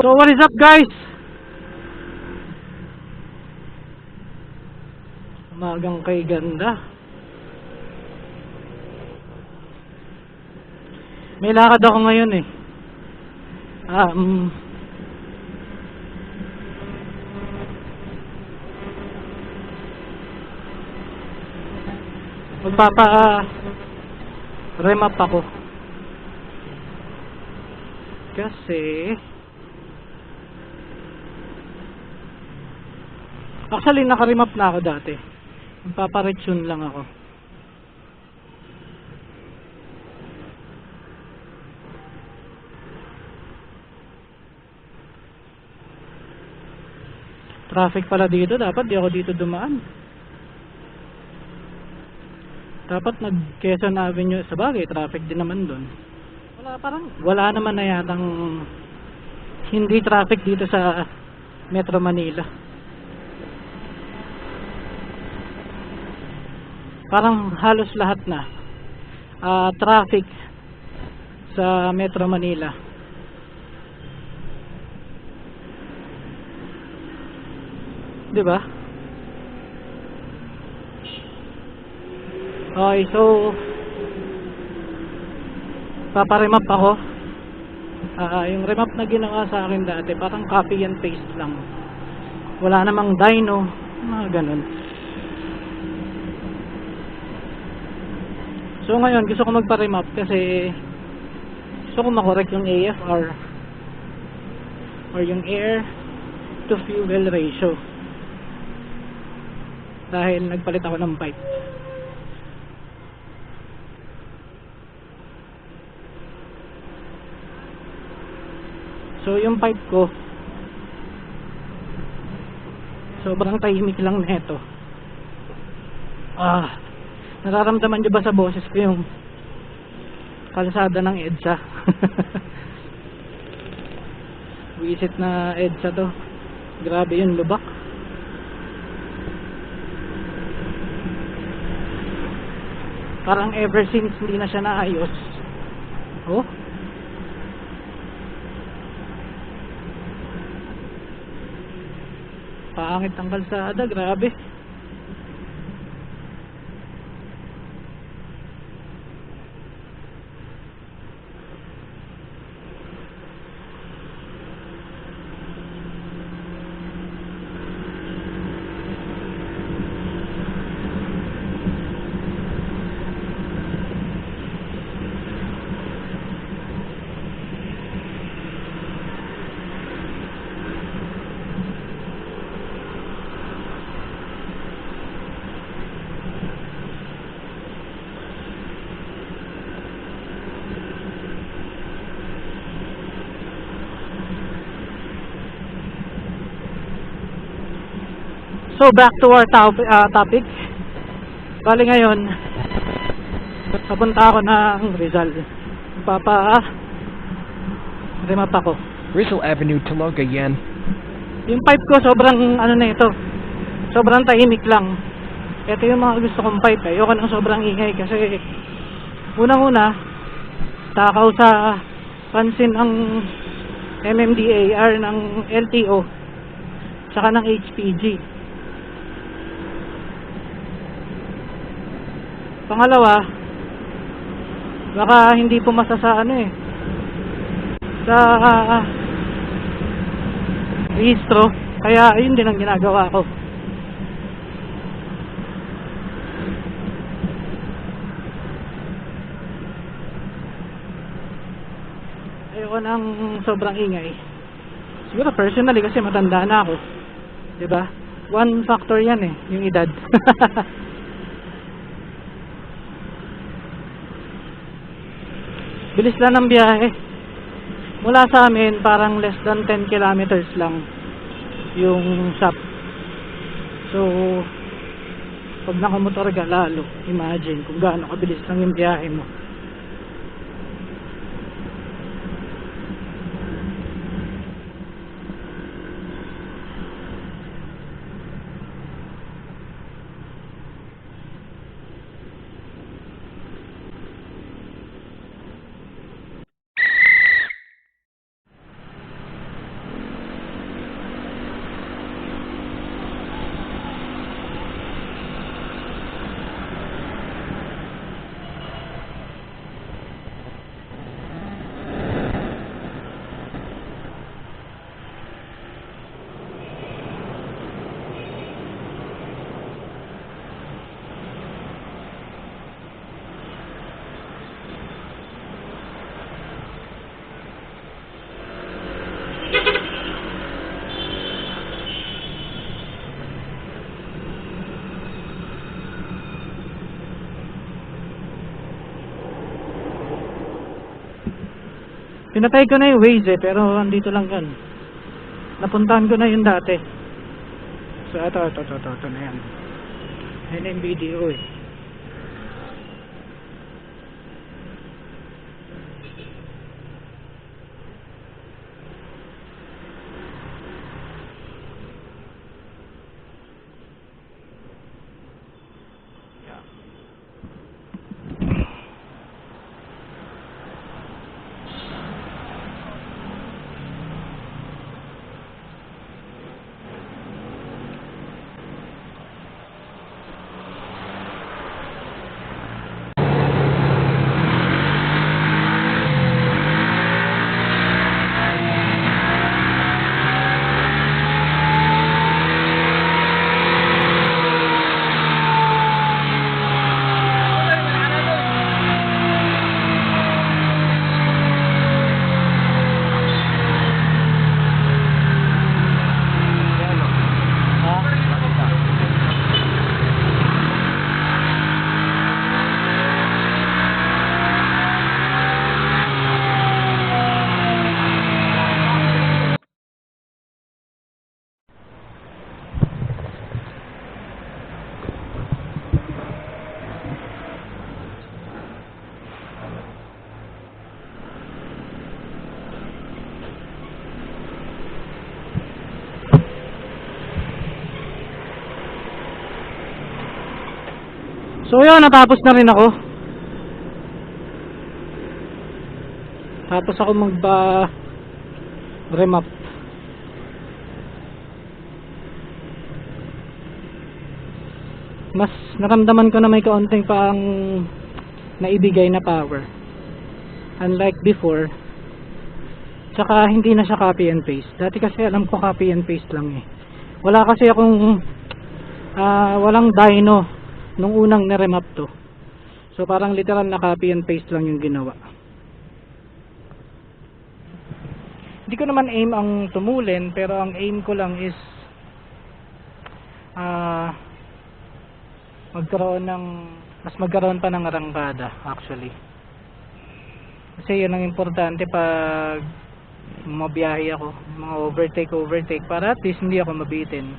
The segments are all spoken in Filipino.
So what is up guys? Umagang kay ganda. May lakad ako ngayon eh. Um, magpapa remap ako. Kasi Actually, naka-remap na ako dati. Magpaparetune lang ako. Traffic pala dito. Dapat di ako dito dumaan. Dapat nag Quezon Avenue. Sa bagay, traffic din naman doon. Wala parang, wala naman na yatang hindi traffic dito sa Metro Manila. Parang halos lahat na ah, traffic sa Metro Manila. Di ba? Okay, so paparemap ako. Ah, yung remap na ginawa sa akin dati, parang copy and paste lang. Wala namang dyno, mga ganun. So ngayon, gusto ko magpa-remap kasi gusto ko makorek yung AFR or yung air to fuel ratio. Dahil nagpalit ako ng pipe. So yung pipe ko sobrang tahimik lang neto. Ah, nararamdaman niyo ba sa boses ko yung kalsada ng EDSA? Visit na EDSA to. Grabe yung lubak. Parang ever since hindi na siya naayos. Oh, Pangit ang kalsada, grabe. So back to our top- ah, topic. Bali ngayon, papunta ako ng Rizal. Papa, remap ako. Rizal Avenue, Talogayen. Yung pipe ko sobrang ano na ito. Sobrang tahimik lang. Ito yung mga gusto kong pipe. eh. Ayoko ng sobrang ingay kasi unang-una takaw sa pansin ang MMDAR ng LTO tsaka ng HPG. Pangalawa, baka hindi pumasa sa ano eh sa ah, rehistro. Kaya yun din ang ginagawa ko. Ayoko ng sobrang ingay. Siguro personally kasi matanda na ako. 'Di ba? One factor 'yan eh, yung edad. Bilis lang ng biyahe. Mula sa amin, parang less than 10 kilometers lang yung shop. So, pag nakamotor ka lalo, imagine kung gaano kabilis lang yung biyahe mo. Pinatay ko na yung Waze eh, pero andito lang yun. Napuntahan ko na yung dati. So, ito, ito, ito, ito, ito na yan. Yan video eh. So yun, natapos na rin ako. Tapos ako magba remap. Mas naramdaman ko na may kaunting pang naibigay na power. Unlike before, tsaka hindi na siya copy and paste. Dati kasi alam ko copy and paste lang eh. Wala kasi akong ah, walang dyno nung unang niremap to. So parang literal na copy and paste lang yung ginawa. Hindi ko naman aim ang tumulin pero ang aim ko lang is ah magkaroon ng mas magkaroon pa ng arangkada actually. Kasi yun ang importante pag mabiyahe ako, mga overtake overtake para at least hindi ako mabitin.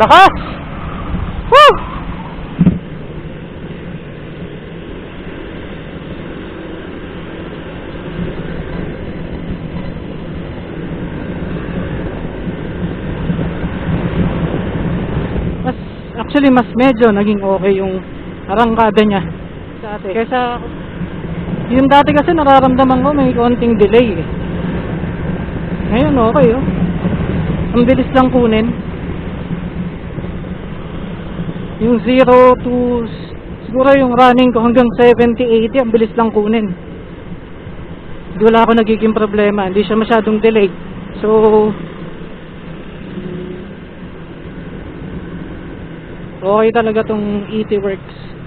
Lakas! Woo! Mas, actually, mas medyo naging okay yung arangkada niya. Dati. Kaysa, yung dati kasi nararamdaman ko may konting delay eh. Ngayon okay oh. Ang bilis lang kunin. Yung 0 to siguro yung running ko hanggang 70, 80 ang bilis lang kunin. Hindi wala ako nagiging problema, hindi siya masyadong delayed. So okay talaga tong ET Works.